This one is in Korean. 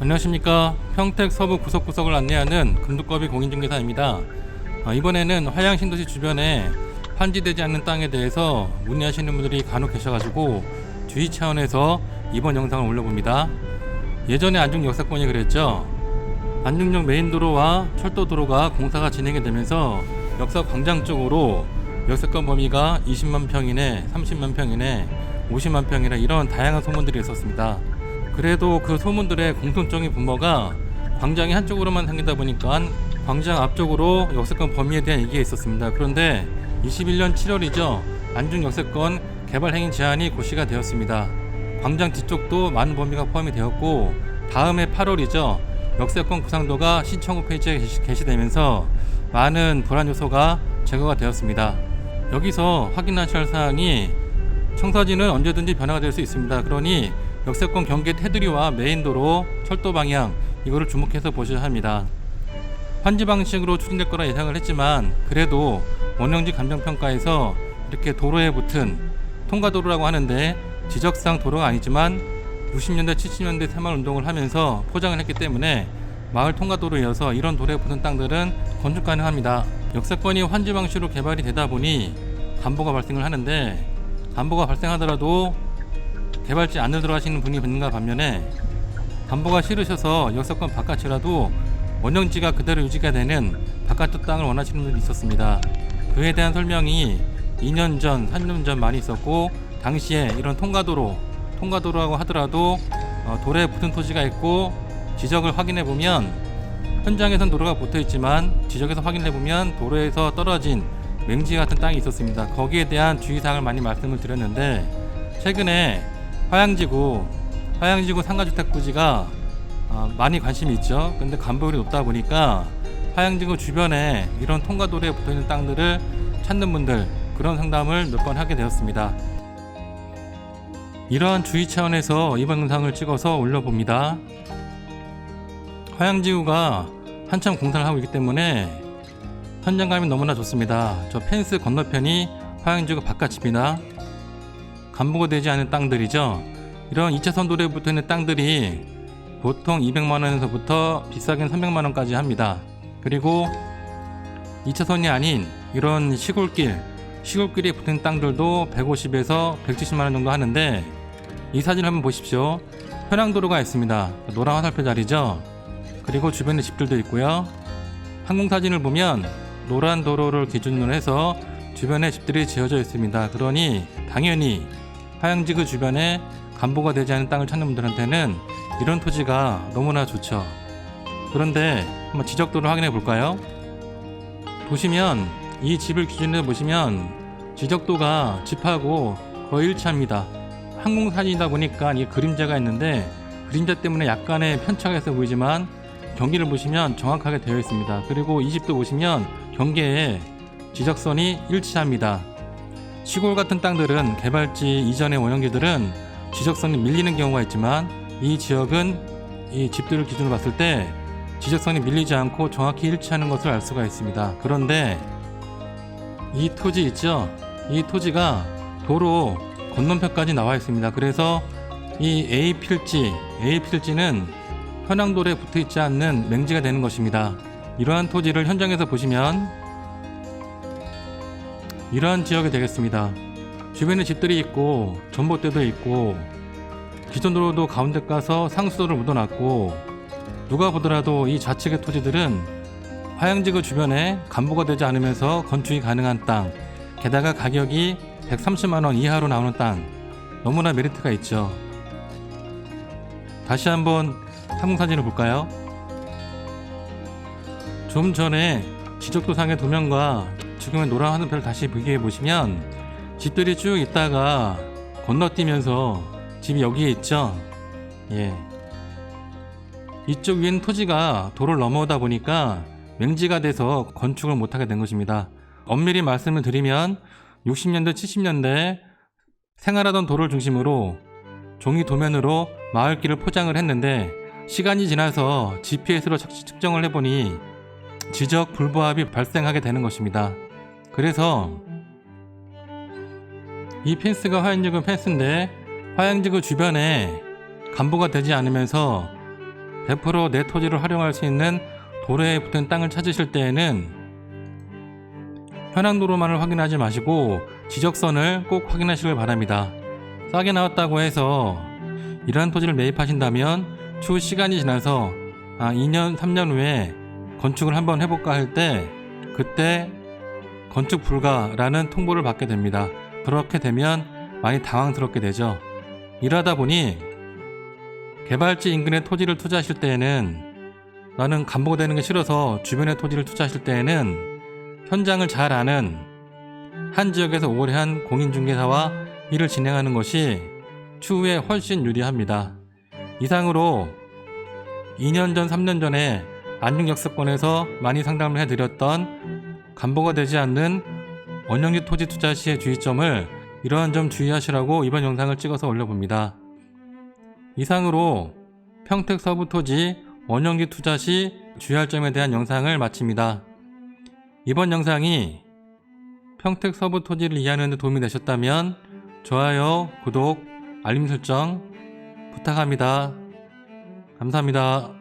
안녕하십니까. 평택 서부 구석구석을 안내하는 금두꺼비 공인중개사입니다. 어, 이번에는 화양 신도시 주변에 판지되지 않는 땅에 대해서 문의하시는 분들이 간혹 계셔가지고 주의 차원에서 이번 영상을 올려봅니다. 예전에 안중 역사권이 그랬죠. 안중역 메인도로와 철도도로가 공사가 진행이 되면서 역사 광장 쪽으로 역세권 범위가 20만 평이네 30만 평이네 50만 평이나 이런 다양한 소문들이 있었습니다 그래도 그 소문들의 공통적인 분모가 광장이 한쪽으로만 생기다 보니까 광장 앞쪽으로 역세권 범위에 대한 얘기가 있었습니다. 그런데 21년 7월이죠. 안중 역세권 개발 행위 제한이 고시가 되었습니다. 광장 뒤쪽도 많은 범위가 포함이 되었고 다음해 8월이죠. 역세권 구상도가 신청 후 페이지에 게시- 게시 되면서 많은 불안 요소가 제거가 되었습니다. 여기서 확인하셔야 할 사항이 청사진은 언제든지 변화가 될 수 있습니다. 그러니 역세권 경계 테두리와 메인도로 철도 방향 이거를 주목해서 보셔야 합니다. 환지 방식으로 추진될 거라 예상을 했지만 그래도 원형지 감정평가에서 이렇게 도로에 붙은 통과도로라고 하는데 지적상 도로가 아니지만 60년대 70년대 새마을 운동을 하면서 포장을 했기 때문에 마을 통과도로 이어서 이런 도로에 붙은 땅들은 건축 가능합니다. 역세권이 환지 방식으로 개발이 되다 보니 담보가 발생을 하는데 담보가 발생하더라도 개발지 안으로 들어가시는 분이 있는가 반면에 담보가 싫으셔서 역세권 바깥이라도 원형지가 그대로 유지가 되는 바깥쪽 땅을 원하시는 분들이 있었습니다. 그에 대한 설명이 2년 전, 3년 전 많이 있었고 당시에 이런 통과도로, 통과도로라고 하더라도 어, 도로에 붙은 토지가 있고 지적을 확인해 보면 현장에선 도로가 붙어 있지만 지적에서 확인해 보면 도로에서 떨어진 맹지 같은 땅이 있었습니다. 거기에 대한 주의사항을 많이 말씀을 드렸는데 최근에 화양지구 화양지구 상가주택 부지가 아, 많이 관심이 있죠. 근데 간보율이 높다 보니까 화양지구 주변에 이런 통과도로에 붙어 있는 땅들을 찾는 분들 그런 상담을 몇 번 하게 되었습니다. 이러한 주의 차원에서 이번 영상을 찍어서 올려봅니다. 화양지구가 한참 공사를 하고 있기 때문에 현장감이 너무나 좋습니다. 저 펜스 건너편이 화양지구 바깥집이나 간보가 되지 않은 땅들이죠. 이런 2차 선 도로에 붙어 있는 땅들이 보통 200만 원에서부터 비싸긴 300만 원까지 합니다. 그리고 2차선이 아닌 이런 시골길, 시골길에 붙은 땅들도 150에서 170만 원 정도 하는데 이 사진 한번 보십시오. 현황도로가 있습니다. 노란 화살표 자리죠. 그리고 주변에 집들도 있고요. 항공 사진을 보면 노란 도로를 기준으로 해서 주변에 집들이 지어져 있습니다. 그러니 당연히 화양지 구 주변에 간보가 되지 않은 땅을 찾는 분들한테는 이런 토지가 너무나 좋죠. 그런데 한번 지적도를 확인해 볼까요? 보시면 이 집을 기준으로 보시면 지적도가 집하고 거의 일치합니다. 항공 사진이다 보니까 이 그림자가 있는데 그림자 때문에 약간의 편차가 있어 보이지만 경기를 보시면 정확하게 되어 있습니다. 그리고 이 집도 보시면 경계에 지적선이 일치합니다. 시골 같은 땅들은 개발지 이전의 원형지들은 지적선이 밀리는 경우가 있지만 이 지역은 이 집들을 기준으로 봤을 때 지적선이 밀리지 않고 정확히 일치하는 것을 알 수가 있습니다. 그런데 이 토지 있죠? 이 토지가 도로 건너편까지 나와 있습니다. 그래서 이 A 필지, A 필지는 현황도로에 붙어 있지 않는 맹지가 되는 것입니다. 이러한 토지를 현장에서 보시면 이러한 지역이 되겠습니다. 주변에 집들이 있고 전봇대도 있고 기존 도로도 가운데 가서 상수도를 묻어놨고 누가 보더라도 이 좌측의 토지들은 화양지구 주변에 간보가 되지 않으면서 건축이 가능한 땅 게다가 가격이 130만 원 이하로 나오는 땅 너무나 메리트가 있죠. 다시 한번 항공사진을 볼까요? 좀 전에 지적도상의 도면과 지금의 노란 화살표를 다시 비교해 보시면 집들이 쭉 있다가 건너뛰면서 집이 여기에 있죠. 예. 이쪽 위엔 토지가 도로를 넘어오다 보니까 맹지가 돼서 건축을 못하게 된 것입니다. 엄밀히 말씀을 드리면 60년대, 70년대 생활하던 도로를 중심으로 종이 도면으로 마을길을 포장을 했는데 시간이 지나서 GPS로 측정을 해보니 지적 불부합이 발생하게 되는 것입니다. 그래서 이 펜스가 화양지구 펜스인데 화양지구 주변에 간보가 되지 않으면서 대포로 내 토지를 활용할 수 있는 도로에 붙은 땅을 찾으실 때에는 현황도로만을 확인하지 마시고 지적선을 꼭 확인하시길 바랍니다. 싸게 나왔다고 해서 이러한 토지를 매입하신다면 추후 시간이 지나서 아 2년 3년 후에 건축을 한번 해볼까 할 때 그때 건축 불가라는 통보를 받게 됩니다. 그렇게 되면 많이 당황스럽게 되죠. 일하다 보니 개발지 인근의 토지를 투자하실 때에는 나는 간보되는 게 싫어서 주변의 토지를 투자하실 때에는 현장을 잘 아는 한 지역에서 오래 한 공인중개사와 일을 진행하는 것이 추후에 훨씬 유리합니다. 이상으로 2년 전, 3년 전에 안중역세권에서 많이 상담을 해드렸던 간보가 되지 않는 원형지 토지 투자 시의 주의점을 이러한 점 주의하시라고 이번 영상을 찍어서 올려봅니다. 이상으로 평택 서부 토지 원형지 투자 시 주의할 점에 대한 영상을 마칩니다. 이번 영상이 평택 서부 토지를 이해하는 데 도움이 되셨다면 좋아요, 구독, 알림 설정 부탁합니다. 감사합니다.